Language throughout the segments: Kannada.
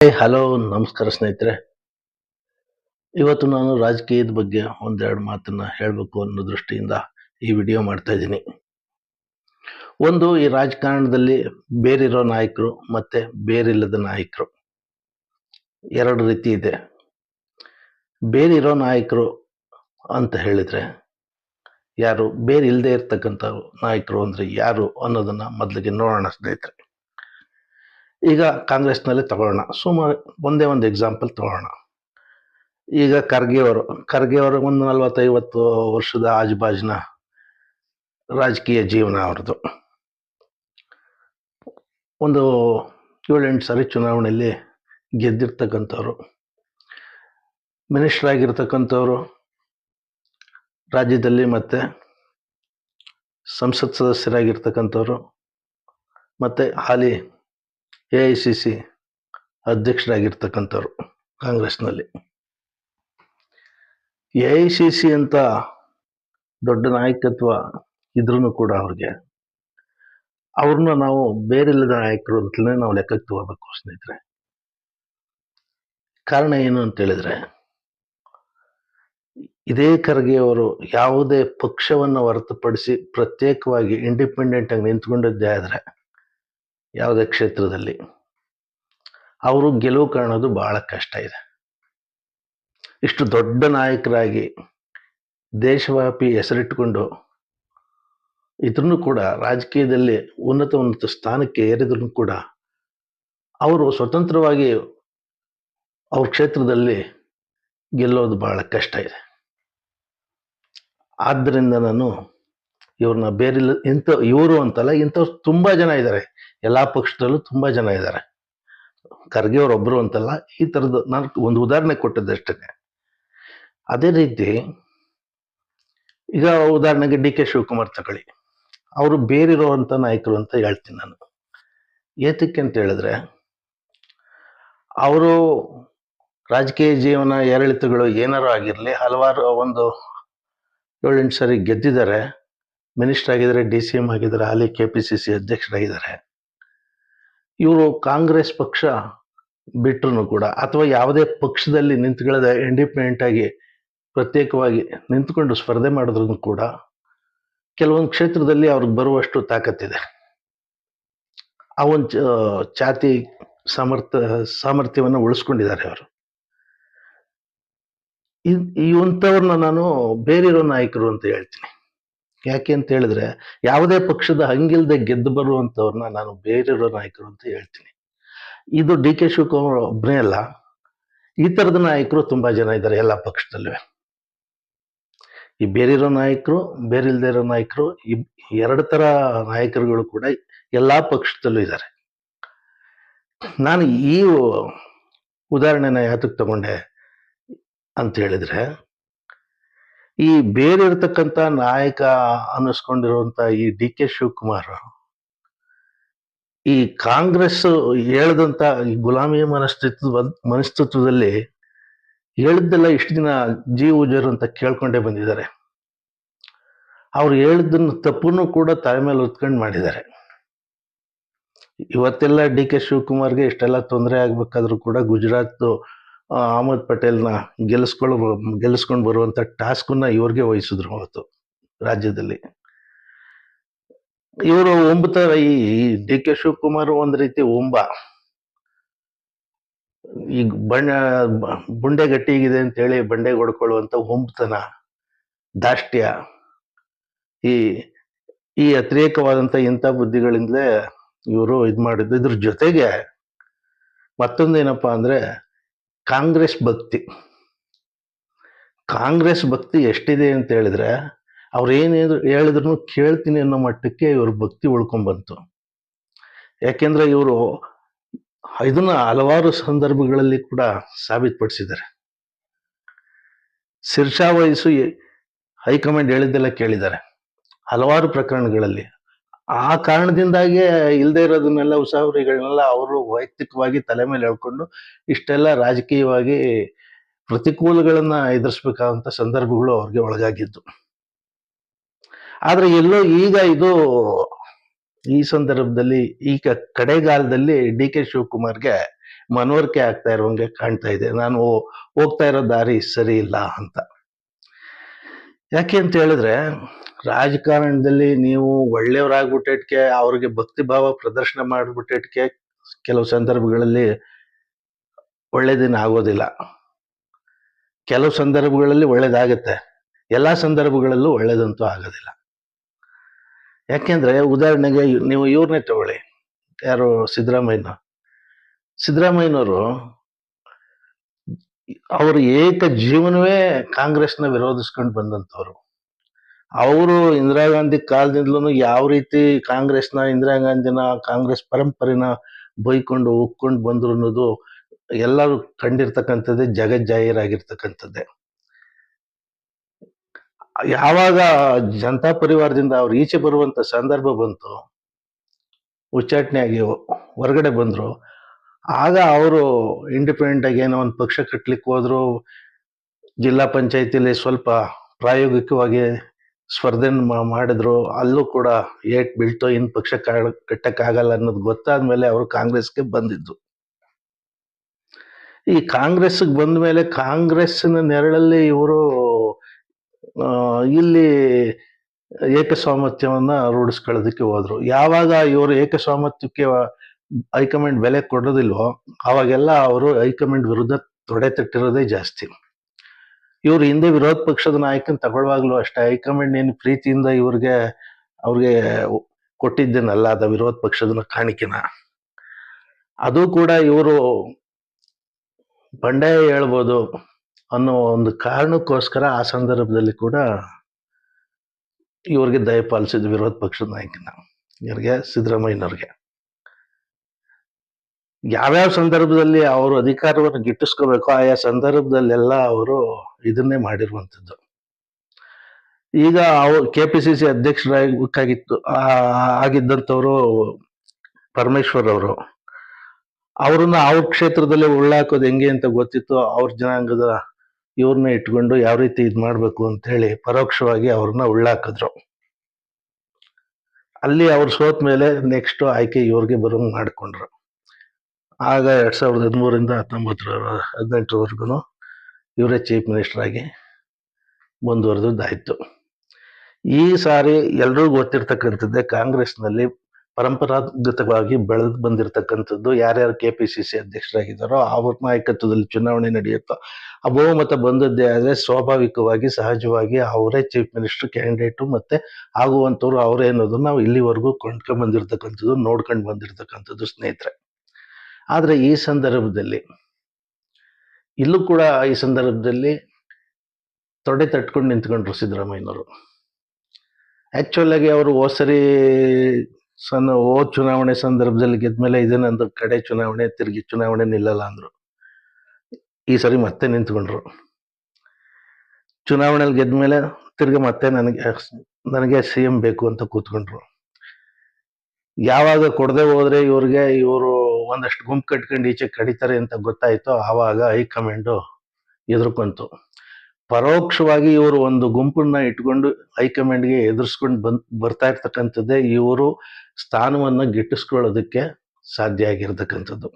ಹಲೋ ನಮಸ್ಕಾರ ಸ್ನೇಹಿತರೆ. ಇವತ್ತು ನಾನು ರಾಜಕೀಯದ ಬಗ್ಗೆ ಒಂದೆರಡು ಮಾತನ್ನ ಹೇಳಬೇಕು ಅನ್ನೋ ದೃಷ್ಟಿಯಿಂದ ಈ ವಿಡಿಯೋ ಮಾಡ್ತಾ ಇದ್ದೀನಿ. ಒಂದು, ಈ ರಾಜಕಾರಣದಲ್ಲಿ ಬೇರಿರೋ ನಾಯಕರು ಮತ್ತೆ ಬೇರಿಲ್ಲದ ನಾಯಕರು. ಎರಡು ರೀತಿ ಇದೆ. ಬೇರಿರೋ ನಾಯಕರು ಅಂತ ಹೇಳಿದ್ರೆ, ಯಾರು ಬೇರಿಲ್ಲದೆ ಇರ್ತಕ್ಕಂಥ ನಾಯಕರು ಅಂದ್ರೆ ಯಾರು ಅನ್ನೋದನ್ನ ಮೊದಲಿಗೆ ನೋಡೋಣ ಸ್ನೇಹಿತರೆ. ಈಗ ಕಾಂಗ್ರೆಸ್ನಲ್ಲಿ ತಗೊಳ್ಳೋಣ. ಸುಮಾರು ಒಂದೇ ಒಂದು ಎಕ್ಸಾಂಪಲ್ ತಗೊಳ್ಳೋಣ. ಈಗ ಖರ್ಗೆ ಅವರು ಖರ್ಗೆ ಅವರು ಒಂದು ನಲ್ವತ್ತೈವತ್ತು ವರ್ಷದ ಆಜುಬಾಜಿನ ರಾಜಕೀಯ ಜೀವನ ಅವ್ರದ್ದು. ಒಂದು ಏಳೆಂಟು ಸಾರಿ ಚುನಾವಣೆಯಲ್ಲಿ ಗೆದ್ದಿರ್ತಕ್ಕಂಥವ್ರು ಮಿನಿಸ್ಟರ್ ಆಗಿರ್ತಕ್ಕಂಥವ್ರು, ರಾಜ್ಯದಲ್ಲಿ ಮತ್ತು ಸಂಸತ್ ಸದಸ್ಯರಾಗಿರ್ತಕ್ಕಂಥವ್ರು, ಮತ್ತು ಹಾಲಿ ಎ ಐ ಸಿ ಸಿ ಅಧ್ಯಕ್ಷರಾಗಿರ್ತಕ್ಕಂಥವ್ರು ಕಾಂಗ್ರೆಸ್ನಲ್ಲಿ. ಎ ಐ ಸಿ ಸಿ ಅಂತ ದೊಡ್ಡ ನಾಯಕತ್ವ ಇದ್ರೂ ಕೂಡ ಅವ್ರಿಗೆ. ಅವ್ರನ್ನ ನಾವು ಬೇರೆಲ್ಲದ ನಾಯಕರು ಅಂತಲೇ ನಾವು ಲೆಕ್ಕಕ್ಕೆ ತಗೋಬೇಕು ಸ್ನೇಹಿತರೆ. ಕಾರಣ ಏನು ಅಂತ ಹೇಳಿದ್ರೆ, ಇದೇ ಖರ್ಗೆ ಅವರು ಯಾವುದೇ ಪಕ್ಷವನ್ನು ಹೊರತುಪಡಿಸಿ ಪ್ರತ್ಯೇಕವಾಗಿ ಇಂಡಿಪೆಂಡೆಂಟ್ ಆಗಿ ನಿಂತ್ಕೊಂಡಿದ್ದೇ ಆದ್ರೆ ಯಾವುದೇ ಕ್ಷೇತ್ರದಲ್ಲಿ. ಅವರು ಗೆಲುವು ಕಾಣೋದು ಬಹಳ ಕಷ್ಟ ಇದೆ. ಇಷ್ಟು ದೊಡ್ಡ ನಾಯಕರಾಗಿ ದೇಶವ್ಯಾಪಿ ಹೆಸರಿಟ್ಟುಕೊಂಡು ಇದ್ರೂ ಕೂಡ ರಾಜಕೀಯದಲ್ಲಿ ಉನ್ನತ ಉನ್ನತ ಸ್ಥಾನಕ್ಕೆ ಏರಿದ್ರು ಕೂಡ ಅವರು ಸ್ವತಂತ್ರವಾಗಿ ಅವ್ರ ಕ್ಷೇತ್ರದಲ್ಲಿ ಗೆಲ್ಲೋದು ಬಹಳ ಕಷ್ಟ ಇದೆ. ಆದ್ದರಿಂದ ನಾನು ಇವ್ರನ್ನ ಬೇರಿಲ್ಲ, ಇಂಥ ಇವರು ಅಂತಲ್ಲ, ಇಂಥವ್ರು ತುಂಬ ಜನ ಇದ್ದಾರೆ. ಎಲ್ಲಾ ಪಕ್ಷದಲ್ಲೂ ತುಂಬಾ ಜನ ಇದ್ದಾರೆ. ಖರ್ಗೆ ಒಬ್ರು ಅಂತಲ್ಲ, ಈ ತರದ ನಾನು ಒಂದು ಉದಾಹರಣೆ ಕೊಟ್ಟದ್ದಷ್ಟೇ ಅದೇ ರೀತಿ ಈಗ ಉದಾಹರಣೆಗೆ ಡಿ ಕೆ ಶಿವಕುಮಾರ್ ತಗೊಳ್ಳಿ. ಅವರು ಬೇರಿರುವಂಥ ನಾಯಕರು ಅಂತ ಹೇಳ್ತೀನಿ ನಾನು. ಏತಕ್ಕೆ ಅಂತ ಹೇಳಿದ್ರೆ, ಅವರು ರಾಜಕೀಯ ಜೀವನ, ಏರಿಳಿತಗಳು ಏನಾರು ಆಗಿರಲಿ, ಹಲವಾರು ಒಂದು ಏಳೆಂಟು ಸರಿ ಗೆದ್ದಿದ್ದಾರೆ. ಮಿನಿಸ್ಟರ್ ಆಗಿದ್ದಾರೆ, ಡಿ ಸಿ ಎಂ ಆಗಿದ್ದಾರೆ ಅಲ್ಲಿ ಕೆ ಪಿ ಸಿ ಸಿ ಅಧ್ಯಕ್ಷರಾಗಿದ್ದಾರೆ. ಇವರು ಕಾಂಗ್ರೆಸ್ ಪಕ್ಷ ಬಿಟ್ಟರು ಕೂಡ, ಅಥವಾ ಯಾವುದೇ ಪಕ್ಷದಲ್ಲಿ ನಿಂತ್ಕೊಳ್ಳದೆ ಇಂಡಿಪೆಂಡೆಂಟ್ ಆಗಿ ಪ್ರತ್ಯೇಕವಾಗಿ ನಿಂತ್ಕೊಂಡು ಸ್ಪರ್ಧೆ ಮಾಡಿದ್ರು ಕೂಡ, ಕೆಲವೊಂದು ಕ್ಷೇತ್ರದಲ್ಲಿ ಅವ್ರಿಗೆ ಬರುವಷ್ಟು ತಾಕತ್ತಿದೆ. ಆ ಒಂದು ಜಾತಿ ಸಾಮರ್ಥ್ಯ ಸಾಮರ್ಥ್ಯವನ್ನು ಉಳಿಸ್ಕೊಂಡಿದ್ದಾರೆ ಅವರು. ಇಂಥವ್ರನ್ನ ನಾನು ಬೇರಿರೋ ನಾಯಕರು ಅಂತ ಹೇಳ್ತೀನಿ. ಯಾಕೆ ಅಂತ ಹೇಳಿದ್ರೆ ಯಾವುದೇ ಪಕ್ಷದ ಹಂಗಿಲ್ದೆ ಗೆದ್ದು ಬರುವಂತವ್ರನ್ನ ನಾನು ಬೇರಿರೋ ನಾಯಕರು ಅಂತ ಹೇಳ್ತೀನಿ. ಇದು ಡಿ ಕೆ ಶಿವಕುಮಾರ್ ಒಬ್ಬನೇ ಅಲ್ಲ, ಈ ತರದ ನಾಯಕರು ತುಂಬಾ ಜನ ಇದ್ದಾರೆ ಎಲ್ಲ ಪಕ್ಷದಲ್ಲೂ. ಈ ಬೇರಿರೋ ನಾಯಕರು, ಬೇರಿಲ್ದೇ ಇರೋ ನಾಯಕರು, ಈ ಎರಡು ತರ ನಾಯಕರುಗಳು ಕೂಡ ಎಲ್ಲಾ ಪಕ್ಷದಲ್ಲೂ ಇದ್ದಾರೆ. ನಾನು ಈ ಉದಾಹರಣೆನ ಯಾತಕ್ಕೆ ತಗೊಂಡೆ ಅಂತ ಹೇಳಿದ್ರೆ ಈ ಬೇರೆ ಇರತಕ್ಕಂತ ನಾಯಕ ಅನ್ನಿಸ್ಕೊಂಡಿರುವಂತ ಈ ಡಿ ಕೆ ಶಿವಕುಮಾರ್ ಈ ಕಾಂಗ್ರೆಸ್ ಹೇಳದಂತ ಈ ಗುಲಾಮಿ ಮನಸ್ಥಿತ್ವ ಮನಸ್ತತ್ವದಲ್ಲಿ ಹೇಳಿದ್ದೆಲ್ಲ ಇಷ್ಟು ದಿನ ಜೀವ ಉಜರು ಅಂತ ಕೇಳ್ಕೊಂಡೇ ಬಂದಿದ್ದಾರೆ. ಅವ್ರು ಹೇಳಿದ್ದನ್ನು ತಪ್ಪನ್ನು ಕೂಡ ತಾಯಿ ಮೇಲೆ ಹೊತ್ಕೊಂಡು ಮಾಡಿದ್ದಾರೆ. ಇವತ್ತೆಲ್ಲ ಡಿ ಕೆ ಶಿವಕುಮಾರ್ಗೆ ಇಷ್ಟೆಲ್ಲ ತೊಂದರೆ ಆಗ್ಬೇಕಾದ್ರೂ ಕೂಡ ಗುಜರಾತ್ ಅಹಮದ್ ಪಟೇಲ್ನ ಗೆಲ್ಲಿಸ್ಕೊಳ್ಳ ಗೆಲ್ಲಿಸ್ಕೊಂಡು ಬರುವಂಥ ಟಾಸ್ಕನ್ನ ಇವ್ರಿಗೆ ವಹಿಸಿದ್ರು ಅವತ್ತು ರಾಜ್ಯದಲ್ಲಿ. ಇವರು ಒಂಬತ್ತರ ಈ ಡಿ ಕೆ ಶಿವಕುಮಾರ್ ಒಂದು ರೀತಿ ಒಂಬ ಈ ಬಣ್ಣ, ಬುಂಡೆ ಗಟ್ಟಿಗಿದೆ ಅಂತ ಹೇಳಿ ಬಂಡೆ ಹೊಡ್ಕೊಳ್ಳುವಂತ ಒಂಬತನ ದಾಷ್ಟ್ಯ. ಈ ಈ ಅತಿರೇಕವಾದಂತ ಇಂಥ ಬುದ್ಧಿಗಳಿಂದಲೇ ಇವರು ಇದು ಮಾಡಿದ್ದು. ಇದ್ರ ಜೊತೆಗೆ ಮತ್ತೊಂದೇನಪ್ಪ ಅಂದ್ರೆ ಕಾಂಗ್ರೆಸ್ ಭಕ್ತಿ. ಕಾಂಗ್ರೆಸ್ ಭಕ್ತಿ ಎಷ್ಟಿದೆ ಅಂತ ಹೇಳಿದ್ರೆ, ಅವ್ರು ಏನೇನು ಹೇಳಿದ್ರು ಕೇಳ್ತೀನಿ ಅನ್ನೋ ಮಟ್ಟಕ್ಕೆ ಇವ್ರ ಭಕ್ತಿ ಉಳ್ಕೊಂಡ್ಬಂತು ಯಾಕೆಂದ್ರೆ ಇವರು ಇದನ್ನ ಹಲವಾರು ಸಂದರ್ಭಗಳಲ್ಲಿ ಕೂಡ ಸಾಬೀತುಪಡಿಸಿದ್ದಾರೆ. ಶಿರ್ಷಾ ವಯಸ್ಸು ಹೈಕಮಾಂಡ್ ಹೇಳಿದ್ದೆಲ್ಲ ಕೇಳಿದ್ದಾರೆ. ಹಲವಾರು ಪ್ರಕರಣಗಳಲ್ಲಿ. ಆ ಕಾರಣದಿಂದಾಗಿ ಇಲ್ಲದೆ ಇರೋದನ್ನೆಲ್ಲ ಉಸಾವರಿಗಳನ್ನೆಲ್ಲ ಅವರು ವೈಯಕ್ತಿಕವಾಗಿ ತಲೆ ಮೇಲೆ ಹೇಳ್ಕೊಂಡು ಇಷ್ಟೆಲ್ಲ ರಾಜಕೀಯವಾಗಿ ಪ್ರತಿಕೂಲಗಳನ್ನ ಎದುರಿಸ್ಬೇಕಾದಂತ ಸಂದರ್ಭಗಳು ಅವ್ರಿಗೆ ಒಳಗಾಗಿದ್ದು. ಆದ್ರೆ ಎಲ್ಲೋ ಈಗ ಇದು ಈ ಸಂದರ್ಭದಲ್ಲಿ ಈಗ ಕಡೆಗಾಲದಲ್ಲಿ ಡಿ ಕೆ ಶಿವಕುಮಾರ್ಗೆ ಮನವರಿಕೆ ಆಗ್ತಾ ಇರೋಂಗೆ ಕಾಣ್ತಾ ಇದೆ. ನಾನು ಹೋಗ್ತಾ ಇರೋ ದಾರಿ ಸರಿ ಇಲ್ಲ ಅಂತ. ಯಾಕೆ ಅಂತ ಹೇಳಿದ್ರೆ ರಾಜಕಾರಣದಲ್ಲಿ ನೀವು ಒಳ್ಳೆಯವರಾಗ್ಬಿಟ್ಟಿಟ್ಕೆ, ಅವ್ರಿಗೆ ಭಕ್ತಿ ಭಾವ ಪ್ರದರ್ಶನ ಮಾಡಿಬಿಟ್ಟಿಟ್ಕೆ ಕೆಲವು ಸಂದರ್ಭಗಳಲ್ಲಿ ಒಳ್ಳೇದಿನ ಆಗೋದಿಲ್ಲ. ಕೆಲವು ಸಂದರ್ಭಗಳಲ್ಲಿ ಒಳ್ಳೇದಾಗತ್ತೆ. ಎಲ್ಲ ಸಂದರ್ಭಗಳಲ್ಲೂ ಒಳ್ಳೇದಂತೂ ಆಗೋದಿಲ್ಲ. ಯಾಕೆಂದ್ರೆ, ಉದಾಹರಣೆಗೆ ನೀವು ಇವ್ರನ್ನೇ ತಗೊಳ್ಳಿ. ಯಾರು? ಸಿದ್ದರಾಮಯ್ಯನ ಸಿದ್ದರಾಮಯ್ಯನವರು ಅವರು ಏಕ ಜೀವನವೇ ಕಾಂಗ್ರೆಸ್ನ ವಿರೋಧಿಸ್ಕೊಂಡು ಬಂದಂತವ್ರು. ಅವರು ಇಂದಿರಾ ಗಾಂಧಿ ಕಾಲದಿಂದಲೂ ಯಾವ ರೀತಿ ಕಾಂಗ್ರೆಸ್ನ, ಇಂದಿರಾ ಗಾಂಧಿನ, ಕಾಂಗ್ರೆಸ್ ಪರಂಪರೆನ ಬೈಕೊಂಡು ಉಕ್ಕೊಂಡು ಬಂದ್ರು ಅನ್ನೋದು ಎಲ್ಲರೂ ಕಂಡಿರ್ತಕ್ಕಂಥದ್ದೇ ಜಗಜ್ಜಾಹೀರಾಗಿರ್ತಕ್ಕಂಥದ್ದೇ. ಯಾವಾಗ ಜನತಾ ಪರಿವಾರದಿಂದ ಅವ್ರು ಈಚೆ ಬರುವಂತ ಸಂದರ್ಭ ಬಂತು ಉಚ್ಚಾಟನೆ ಆಗಿ ಹೊರಗಡೆ ಬಂದ್ರು, ಆಗ ಅವರು ಇಂಡಿಪೆಂಡೆಂಟ್ ಆಗಿ ಏನೋ ಒಂದು ಪಕ್ಷ ಕಟ್ಟಲಿಕ್ಕೆ ಹೋದ್ರು, ಜಿಲ್ಲಾ ಪಂಚಾಯತಿಲಿ ಸ್ವಲ್ಪ ಪ್ರಾಯೋಗಿಕವಾಗಿ ಸ್ಪರ್ಧೆ ಮಾಡಿದ್ರು, ಅಲ್ಲೂ ಕೂಡ ಏಟ್ ಬೀಳ್ತೋ ಇನ್ ಪಕ್ಷ ಕಟ್ಟಕ್ಕಾಗಲ್ಲ ಅನ್ನೋದು ಗೊತ್ತಾದ ಮೇಲೆ ಅವರು ಕಾಂಗ್ರೆಸ್ಗೆ ಬಂದಿದ್ದು. ಈ ಕಾಂಗ್ರೆಸ್ಗೆ ಬಂದ ಮೇಲೆ ಕಾಂಗ್ರೆಸ್ಸಿನ ನೆರಳಲ್ಲಿ ಇವರು ಇಲ್ಲಿ ಏಕಸ್ವಾಮತ್ಯವನ್ನ ರೂಢಿಸ್ಕೊಳ್ಳೋದಕ್ಕೆ ಹೋದ್ರು. ಯಾವಾಗ ಇವರು ಏಕಸ್ವಾಮತ್ಯಕ್ಕೆ ಹೈಕಮಾಂಡ್ ಬೆಲೆ ಕೊಡೋದಿಲ್ವೋ, ಅವಾಗೆಲ್ಲ ಅವರು ಹೈಕಮಾಂಡ್ ವಿರುದ್ಧ ತೊಡೆ ತಟ್ಟಿರೋದೇ ಜಾಸ್ತಿ. ಇವ್ರು ಹಿಂದೆ ವಿರೋಧ ಪಕ್ಷದ ನಾಯಕನ ತಗೊಳ್ಳುವಾಗ್ಲೂ ಅಷ್ಟೇ. ಹೈಕಮಾಂಡ್ ಏನು ಪ್ರೀತಿಯಿಂದ ಇವ್ರಿಗೆ, ಅವ್ರಿಗೆ ಕೊಟ್ಟಿದ್ದೇನಲ್ಲ, ಅದ ವಿರೋಧ ಪಕ್ಷದ ಕಾಣಿಕೆನ. ಅದು ಕೂಡ ಇವರು ಬಂಡಾಯ ಹೇಳ್ಬೋದು ಅನ್ನೋ ಒಂದು ಕಾರಣಕ್ಕೋಸ್ಕರ ಆ ಸಂದರ್ಭದಲ್ಲಿ ಕೂಡ ಇವ್ರಿಗೆ ದಯಪಾಲಿಸಿದ ವಿರೋಧ ಪಕ್ಷದ ನಾಯಕನ, ಇವ್ರಿಗೆ ಸಿದ್ದರಾಮಯ್ಯನವ್ರಿಗೆ. ಯಾವ್ಯಾವ ಸಂದರ್ಭದಲ್ಲಿ ಅವರು ಅಧಿಕಾರವನ್ನು ಗಿಟ್ಟಿಸ್ಕೋಬೇಕು ಆಯಾ ಸಂದರ್ಭದಲ್ಲೆಲ್ಲ ಅವರು ಇದನ್ನೇ ಮಾಡಿರುವಂಥದ್ದು. ಈಗ ಅವ್ರು ಕೆ ಪಿ ಸಿ ಸಿ ಅಧ್ಯಕ್ಷರಾಗಿತ್ತು ಆಗಿದ್ದಂಥವರು ಪರಮೇಶ್ವರ್ ಅವರು ಅವ್ರನ್ನ ಅವ್ರ ಕ್ಷೇತ್ರದಲ್ಲೇ ಉಳ್ಳಾಕೋದು ಹೆಂಗೆ ಅಂತ ಗೊತ್ತಿತ್ತು. ಅವ್ರ ಜನಾಂಗದ ಇವ್ರನ್ನ ಇಟ್ಕೊಂಡು ಯಾವ ರೀತಿ ಇದು ಮಾಡಬೇಕು ಅಂತ ಹೇಳಿ ಪರೋಕ್ಷವಾಗಿ ಅವ್ರನ್ನ ಉಳ್ಳಾಕಿದ್ರು. ಅಲ್ಲಿ ಅವ್ರು ಸೋತ ಮೇಲೆ ನೆಕ್ಸ್ಟ್ ಆಯ್ಕೆ ಇವ್ರಿಗೆ ಬರೋಂಗೆ ಮಾಡ್ಕೊಂಡ್ರು. ಆಗ ಎರಡ್ ಸಾವಿರದ ಹದಿಮೂರಿಂದ ಹತ್ತೊಂಬತ್ತರ ಹದಿನೆಂಟರವರೆಗೂ ಇವರೇ ಚೀಫ್ ಮಿನಿಸ್ಟ್ರಾಗಿ ಮುಂದುವರೆದಾಯ್ತು ಈ ಸಾರಿ ಎಲ್ರಿಗೂ ಗೊತ್ತಿರ್ತಕ್ಕಂಥದ್ದೇ ಕಾಂಗ್ರೆಸ್ನಲ್ಲಿ ಪರಂಪರಾಗತವಾಗಿ ಬೆಳೆದು ಬಂದಿರತಕ್ಕಂಥದ್ದು ಯಾರ್ಯಾರು ಕೆ ಪಿ ಸಿ ಸಿ ಅಧ್ಯಕ್ಷರಾಗಿದ್ದಾರೋ ಅವ್ರ ನಾಯಕತ್ವದಲ್ಲಿ ಚುನಾವಣೆ ನಡೆಯುತ್ತೋ, ಆ ಬಹುಮತ ಬಂದದ್ದೇ ಆದರೆ ಸ್ವಾಭಾವಿಕವಾಗಿ ಸಹಜವಾಗಿ ಅವರೇ ಚೀಫ್ ಮಿನಿಸ್ಟರ್ ಕ್ಯಾಂಡಿಡೇಟು ಮತ್ತೆ ಆಗುವಂಥವ್ರು ಅವರೇ ಅನ್ನೋದನ್ನ ನಾವು ಇಲ್ಲಿವರೆಗೂ ಕೊಂಡ್ಕೊಂಡು ಬಂದಿರತಕ್ಕಂಥದ್ದು, ನೋಡ್ಕೊಂಡು ಬಂದಿರತಕ್ಕಂಥದ್ದು ಸ್ನೇಹಿತರೆ. ಆದರೆ ಈ ಸಂದರ್ಭದಲ್ಲಿ ಇಲ್ಲೂ ಕೂಡ ಈ ಸಂದರ್ಭದಲ್ಲಿ ತೊಡೆ ತಟ್ಕೊಂಡು ನಿಂತ್ಕೊಂಡ್ರು ಸಿದ್ದರಾಮಯ್ಯನವರು. ಆ್ಯಕ್ಚುಲಾಗಿ ಆಗಿ ಅವರು ಸರಿ ಸಣ್ಣ ಓ ಚುನಾವಣೆ ಸಂದರ್ಭದಲ್ಲಿ ಗೆದ್ಮೇಲೆ ಇದೇನಂದ್ರೆ ಕಡೆ ಚುನಾವಣೆ, ತಿರುಗಿ ಚುನಾವಣೆ ನಿಲ್ಲಲ್ಲ ಅಂದ್ರು. ಈ ಸರಿ ಮತ್ತೆ ನಿಂತ್ಕೊಂಡ್ರು. ಚುನಾವಣೆಯಲ್ಲಿ ಗೆದ್ಮೇಲೆ ತಿರ್ಗಿ ಮತ್ತೆ ನನಗೆ ನನಗೆ ಸಿ ಎಂ ಬೇಕು ಅಂತ ಕೂತ್ಕೊಂಡ್ರು. ಯಾವಾಗ ಕೊಡದೆ ಹೋದ್ರೆ ಇವ್ರಿಗೆ ಇವರು ಒಂದಷ್ಟು ಗುಂಪು ಕಟ್ಕೊಂಡು ಈಚೆ ಕಡಿತಾರೆ ಅಂತ ಗೊತ್ತಾಯ್ತು ಆವಾಗ ಹೈಕಮಾಂಡು ಎದುರ್ಕೊಂತು ಪರೋಕ್ಷವಾಗಿ ಇವರು ಒಂದು ಗುಂಪನ್ನ ಇಟ್ಕೊಂಡು ಹೈಕಮಾಂಡ್ಗೆ ಎದುರಿಸ್ಕೊಂಡು ಬಂದ್, ಬರ್ತಾ ಇರ್ತಕ್ಕಂಥದ್ದೇ ಇವರು ಸ್ಥಾನವನ್ನ ಗಿಟ್ಟಿಸ್ಕೊಳ್ಳೋದಕ್ಕೆ ಸಾಧ್ಯ ಆಗಿರ್ತಕ್ಕಂಥದ್ದು.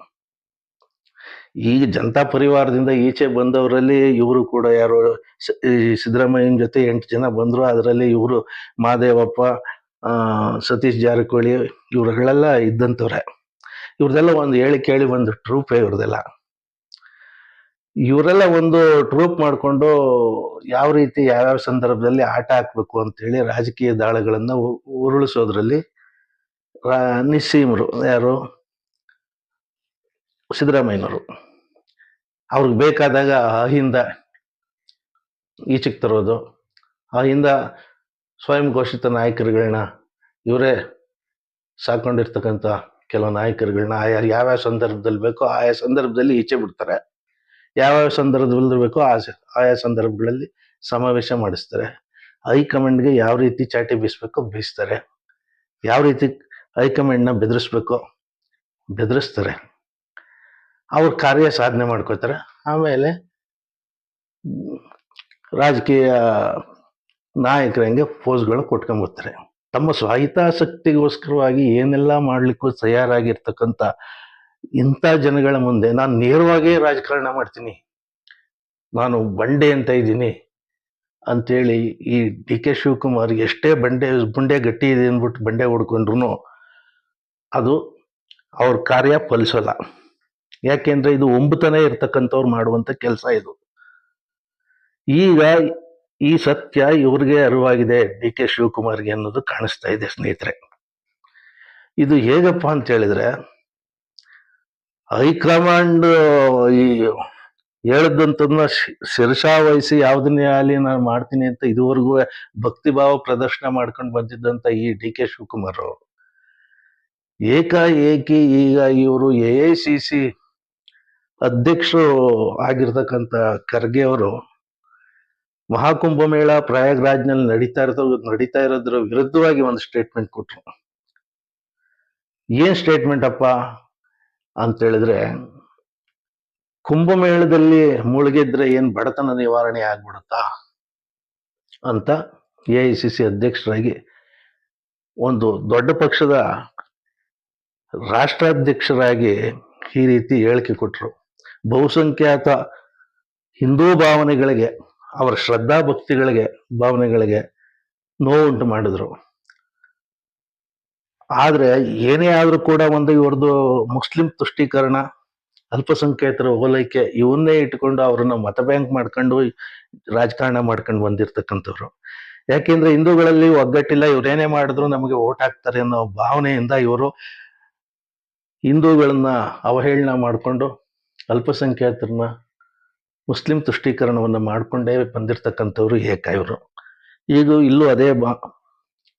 ಈಗ ಜನತಾ ಪರಿವಾರದಿಂದ ಈಚೆ ಬಂದವರಲ್ಲಿ ಇವರು ಕೂಡ ಯಾರು ಸಿದ್ದರಾಮಯ್ಯನ ಜೊತೆ ಎಂಟು ಜನ ಬಂದರು, ಅದರಲ್ಲಿ ಇವರು ಮಹಾದೇವಪ್ಪ ಆ ಸತೀಶ್ ಜಾರಕಿಹೊಳಿ ಇವ್ರುಗಳೆಲ್ಲ ಇದ್ದಂಥವ್ರೆ. ಇವ್ರದೆಲ್ಲ ಒಂದು ಹೇಳಿ ಕೇಳಿ ಒಂದು ಟ್ರೂಪೇ ಇವ್ರದೆಲ್ಲ. ಇವರೆಲ್ಲ ಒಂದು ಟ್ರೂಪ್ ಮಾಡಿಕೊಂಡು ಯಾವ ರೀತಿ ಯಾವ್ಯಾವ ಸಂದರ್ಭದಲ್ಲಿ ಆಟ ಹಾಕ್ಬೇಕು ಅಂತೇಳಿ ರಾಜಕೀಯ ದಾಳಗಳನ್ನು ಉರುಳಿಸೋದ್ರಲ್ಲಿ ನಿಸ್ಸೀಮರು ಯಾರು? ಸಿದ್ದರಾಮಯ್ಯನವರು. ಅವ್ರಿಗೆ ಬೇಕಾದಾಗ ಅಹಿಂದ ಈಚೆಗೆ ತರೋದು. ಅಹಿಂದ ಸ್ವಯಂ ಘೋಷಿತ ನಾಯಕರುಗಳನ್ನ ಇವರೇ ಸಾಕೊಂಡಿರ್ತಕ್ಕಂಥ ಕೆಲವು ನಾಯಕರುಗಳನ್ನ ಆಯಾ ಯಾವ್ಯಾವ ಸಂದರ್ಭದಲ್ಲಿ ಬೇಕೋ ಆಯಾ ಸಂದರ್ಭದಲ್ಲಿ ಈಚೆ ಬಿಡ್ತಾರೆ. ಯಾವ್ಯಾವ ಸಂದರ್ಭದಲ್ಲಿ ಬೇಕೋ ಆ ಆಯಾ ಸಂದರ್ಭಗಳಲ್ಲಿ ಸಮಾವೇಶ ಮಾಡಿಸ್ತಾರೆ. ಹೈಕಮಾಂಡ್ಗೆ ಯಾವ ರೀತಿ ಚಾಟಿ ಬೀಸ್ಬೇಕು ಬೀಸ್ತಾರೆ. ಯಾವ ರೀತಿ ಹೈಕಮಾಂಡ್ನ ಬೆದರಿಸ್ಬೇಕೋ ಬೆದರಿಸ್ತಾರೆ. ಅವ್ರ ಕಾರ್ಯ ಸಾಧನೆ ಮಾಡ್ಕೋತಾರೆ ಆಮೇಲೆ ರಾಜಕೀಯ ನಾಯಕರಂಗೆ ಪೋಸ್ಗಳು ಕೊಟ್ಕೊಂಡ್ಬರ್ತಾರೆ ತಮ್ಮ ಸ್ವಾಹಿತಾಸಕ್ತಿಗೋಸ್ಕರವಾಗಿ ಏನೆಲ್ಲ ಮಾಡಲಿಕ್ಕೂ ತಯಾರಾಗಿರ್ತಕ್ಕಂಥ ಇಂಥ ಜನಗಳ ಮುಂದೆ ನಾನು ನೇರವಾಗೇ ರಾಜಕಾರಣ ಮಾಡ್ತೀನಿ. ನಾನು ಬಂಡೆ ಅಂತ ಇದ್ದೀನಿ ಅಂಥೇಳಿ ಈ ಡಿ ಕೆ ಶಿವಕುಮಾರ್ ಎಷ್ಟೇ ಬಂಡೆ, ಬುಂಡೆ ಗಟ್ಟಿ ಇದೆ ಅಂದ್ಬಿಟ್ಟು ಬಂಡೆ ಹೊಡ್ಕೊಂಡ್ರು ಅದು ಅವ್ರ ಕಾರ್ಯ ಫಲಿಸಲ್ಲ. ಯಾಕೆಂದರೆ ಇದು ಒಂಬತನೇ ಇರ್ತಕ್ಕಂಥವ್ರು ಮಾಡುವಂಥ ಕೆಲಸ ಇದು. ಈಗ ಈ ಸತ್ಯ ಇವ್ರಿಗೆ ಅರಿವಾಗಿದೆ. ಡಿ ಕೆ ಶಿವಕುಮಾರ್ಗೆ ಅನ್ನೋದು ಕಾಣಿಸ್ತಾ ಇದೆ ಸ್ನೇಹಿತರೆ. ಇದು ಹೇಗಪ್ಪ ಅಂತ ಹೇಳಿದ್ರೆ, ಹೈಕಮಾಂಡ್ ಈ ಹೇಳದಂತದನ್ನ ಶಿರ್ಷಾ ವಹಿಸಿ ಯಾವ್ದನ್ನೇ ಆಗಲಿ ನಾನು ಮಾಡ್ತೀನಿ ಅಂತ ಇದುವರೆಗೂ ಭಕ್ತಿಭಾವ ಪ್ರದರ್ಶನ ಮಾಡ್ಕೊಂಡು ಬಂದಿದ್ದಂತ ಈ ಡಿ ಕೆ ಶಿವಕುಮಾರ್ ಅವರು, ಏಕಾಏಕಿ ಈಗ ಇವರು ಎ ಐ ಸಿ ಸಿ ಅಧ್ಯಕ್ಷರು ಆಗಿರ್ತಕ್ಕಂಥ ಖರ್ಗೆ ಅವರು ಮಹಾಕುಂಭಮೇಳ ಪ್ರಯಾಗ್ರಾಜ್ನಲ್ಲಿ ನಡೀತಾ ಇರೋದು, ನಡೀತಾ ಇರೋದ್ರ ವಿರುದ್ಧವಾಗಿ ಒಂದು ಸ್ಟೇಟ್ಮೆಂಟ್ ಕೊಟ್ರು. ಏನ್ ಸ್ಟೇಟ್ಮೆಂಟ್ ಅಪ್ಪ ಅಂತ ಹೇಳಿದ್ರೆ, ಕುಂಭಮೇಳದಲ್ಲಿ ಮುಳುಗಿದ್ರೆ ಏನ್ ಬಡತನ ನಿವಾರಣೆ ಆಗ್ಬಿಡುತ್ತಾ ಅಂತ ಎ ಐ ಸಿ ಸಿ ಅಧ್ಯಕ್ಷರಾಗಿ ಒಂದು ದೊಡ್ಡ ಪಕ್ಷದ ರಾಷ್ಟ್ರಾಧ್ಯಕ್ಷರಾಗಿ ಈ ರೀತಿ ಹೇಳಿಕೆ ಕೊಟ್ಟರು ಬಹುಸಂಖ್ಯಾತ ಹಿಂದೂ ಭಾವನೆಗಳಿಗೆ ಅವರ ಶ್ರದ್ಧಾ ಭಕ್ತಿಗಳಿಗೆ, ಭಾವನೆಗಳಿಗೆ ನೋವುಂಟು ಮಾಡಿದ್ರು. ಆದರೆ ಏನೇ ಆದರೂ ಕೂಡ ಒಂದು ಇವ್ರದ್ದು ಮುಸ್ಲಿಂ ತುಷ್ಟೀಕರಣ, ಅಲ್ಪಸಂಖ್ಯಾತರ ಓಲೈಕೆ ಇವನ್ನೇ ಇಟ್ಕೊಂಡು ಅವ್ರನ್ನ ಮತ ಬ್ಯಾಂಕ್ ಮಾಡ್ಕೊಂಡು ರಾಜಕಾರಣ ಮಾಡ್ಕೊಂಡು ಬಂದಿರ್ತಕ್ಕಂಥವ್ರು. ಯಾಕೆಂದ್ರೆ ಹಿಂದೂಗಳಲ್ಲಿ ಒಗ್ಗಟ್ಟಿಲ್ಲ ಇವರೇನೇ ಮಾಡಿದ್ರು ನಮಗೆ ಓಟ್ ಹಾಕ್ತಾರೆ ಅನ್ನೋ ಭಾವನೆಯಿಂದ ಇವರು ಹಿಂದೂಗಳನ್ನ ಅವಹೇಳನ ಮಾಡಿಕೊಂಡು ಅಲ್ಪಸಂಖ್ಯಾತರನ್ನ ಮುಸ್ಲಿಂ ತುಷ್ಟೀಕರಣವನ್ನು ಮಾಡಿಕೊಂಡೇ ಬಂದಿರತಕ್ಕಂಥವ್ರು ಏಕ ಇವರು ಈಗ ಇಲ್ಲೂ ಅದೇ ಬಾ,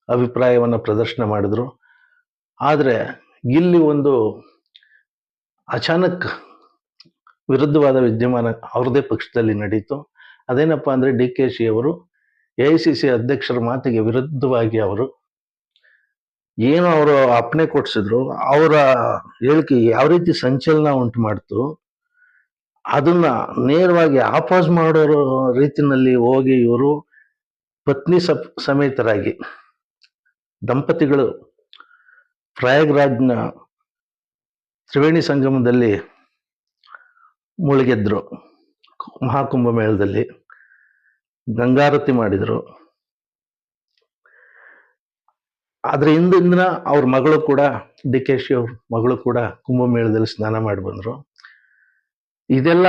ಅಭಿಪ್ರಾಯವನ್ನು ಪ್ರದರ್ಶನ ಮಾಡಿದ್ರು. ಆದರೆ ಇಲ್ಲಿ ಒಂದು ಅಚಾನಕ್ ವಿರುದ್ಧವಾದ ವಿದ್ಯಮಾನ ಅವ್ರದೇ ಪಕ್ಷದಲ್ಲಿ ನಡೀತು. ಅದೇನಪ್ಪ ಅಂದರೆ ಡಿ ಕೆ ಶಿ ಅವರು ಎ ಐ ಸಿ ಸಿ ಅಧ್ಯಕ್ಷರ ಮಾತಿಗೆ ವಿರುದ್ಧವಾಗಿ ಅವರು ಏನು ಅವರು ಅಪ್ಪಣೆ ಕೊಡಿಸಿದ್ರು. ಅವರ ಹೇಳಿಕೆ ಯಾವ ರೀತಿ ಸಂಚಲನ ಉಂಟು ಮಾಡ್ತು ಅದನ್ನ ನೇರವಾಗಿ ಆಪಾಸ್ ಮಾಡೋ ರೀತಿನಲ್ಲಿ ಹೋಗಿ ಇವರು ಪತ್ನಿ ಸಪ್, ಸಮೇತರಾಗಿ ದಂಪತಿಗಳು ಪ್ರಯಾಗ್ರಾಜ್ನ ತ್ರಿವೇಣಿ ಸಂಗಮದಲ್ಲಿ ಮುಳುಗೆದ್ರು. ಮಹಾಕುಂಭ ಮೇಳದಲ್ಲಿ ಗಂಗಾರತಿ ಮಾಡಿದ್ರು. ಆದ್ರೆ ಹಿಂದಿನ ಅವ್ರ ಮಗಳು ಕೂಡ, ಡಿ ಕೆ ಅವ್ರ ಮಗಳು ಕೂಡ ಕುಂಭಮೇಳದಲ್ಲಿ ಸ್ನಾನ ಮಾಡಿ ಬಂದ್ರು. ಇದೆಲ್ಲ